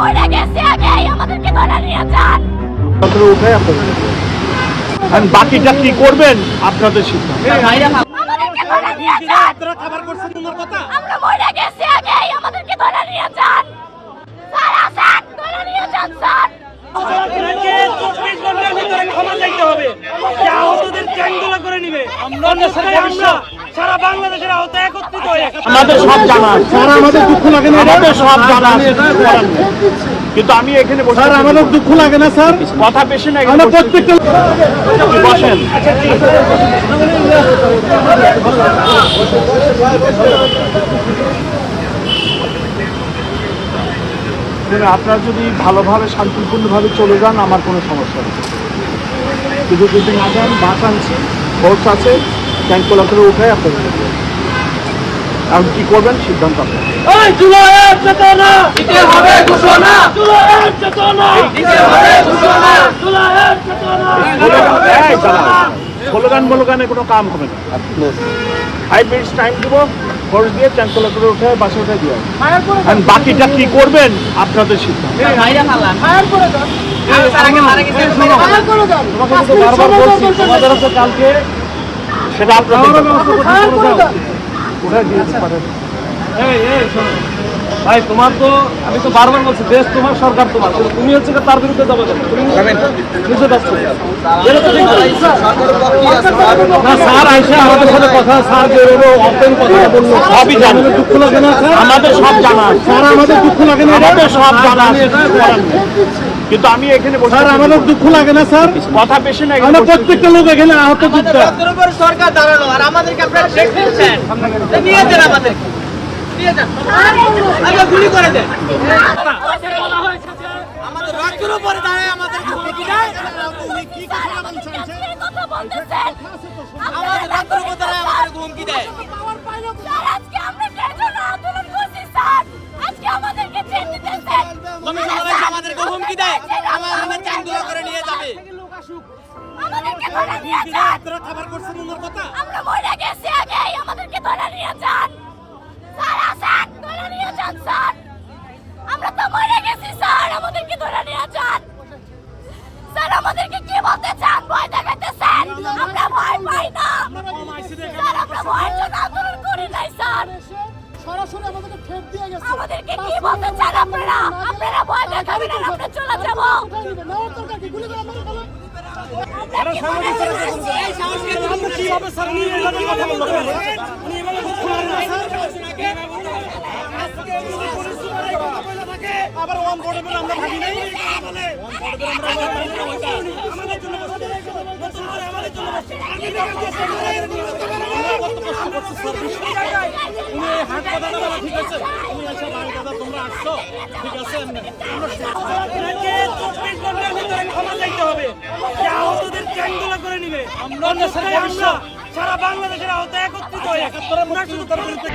মরে গেছি আগেই আমাদেরকে ধরে নিয়ে যান। তারপরে উঠে আপনাদের বাকিটা কি করবেন? আপনাদের সিদ্ধান্ত। আমাদেরকে ধরে নিয়ে যান। আমরা মরে গেছি আগেই আমাদেরকে ধরে নিয়ে যান। স্যার আসেন ধরে নিয়ে যান স্যার। আপনাকে চব্বিশ ঘণ্টার ভিতরে ক্ষমা চাইতে হবে। যে চ্যাংদোলা করে নিবে। আমরা সারা বাংলাদেশের আহত একত্রিত হয়ে আমাদের সব জানা আছে। স্যার আমাদের দুঃখ লাগে না আমাদের সব জানা আছে। কিন্তু আমি এখানে বসে স্যার আমাদের দুঃখ লাগে না স্যার? কথা বেশি না এখানে আমরা প্রত্যেকটা বসেন। আপনারা যদি ভালোভাবে শান্তিপূর্ণভাবে চলে যান আমার কোনো সমস্যা নেই। কিন্তু যদি না যান বাস আনছি ফোর্স আছে। ট্যাঙ্ক কোলা করে উঠে আপনাদের এখন কি করবেন? সিদ্ধান্ত আপনার। স্লোগান কোনো কাম হবে না। ফাইভ মিনিটস টাইম দিব ফোর্স দিয়ে ট্যাঙ্ক কোলা উঠে বাসে উঠে দিয়ে বাকিটা কি করবেন? আপনাদের সিদ্ধান্ত। তোমাকে বারবার বলছি তোমাদের কালকে সেটা এই ভাই তোমার তো আমি তো বারবার বলছি দেশ তোমার সরকার তোমার। কিন্তু তুমি হচ্ছে তার বিরুদ্ধে যাবে তুমি না। স্যার আইসে আমাদের সাথে কথা স্যার অপেন কথা বলল সবই জানি। দুঃখ লাগে না আমাদের সব জানা স্যার আমাদের দুঃখ লাগে না আমাদের সব জানা কিন্তু আমি এখানে স্যার আমাদের দুঃখ লাগে না স্যার? কথা বেশি না এখানে আমরা প্রত্যেকটা লোক এখানে আহত সরকার দাঁড়াল আর আমাদেরকে আপনারা শেষ দিচ্ছেন নিয়ে যান আমাদেরকে নিয়ে যান। আমরা গুলি করে দেন। আমাদের রক্তের উপরে দাঁড়ায় আমাদের হুমকি দেয় কথা আমাদের রক্তের উপর দাঁড়ায় আমাদের হুমকি দেয়। যাবে আমাদেরকে ধরে নিয়ে যান। আমরা মরে গেছি আগেই আমাদেরকে ধরে নিয়ে যান। স্যার আসেন ধরে নিয়ে যান স্যার। আমরা তো মরে গেছি স্যার আমাদেরকে ধরে নিয়ে যান। স্যার আমাদেরকে কি বলতে চান? ভয় দেখাইতেছেন? আমরা ভয় পাই না স্যার আমরা ভয়ের জন্য আন্দোলন করি নাই স্যার। সরাসরি আমাদেরকে ঠেট দিয়ে গেছে। আমাদেরকে কি বলতে চান আপনারা? আপনারা ভয় দেখাবেন আমরা চলে যাব। নিবে নেওয়ার কি? গুলি করে আমাদের আবার ওয়ান বোর্ডে আমরা ভাবি নাই। আমাদের জন্য আমাদের জন্য ঠিক আছে। উনি এসে বাড়ি দাদা তোমরা আসছো ঠিক আছে? চব্বিশ ঘণ্টার ভিতরে ক্ষমা চাইতে হবে যে আহতদের চ্যাংদোলা করে নিবে অন্যথায় আমরা সারা বাংলাদেশের আহত একত্রিত হয়ে আমরা শুধু তার বিরুদ্ধে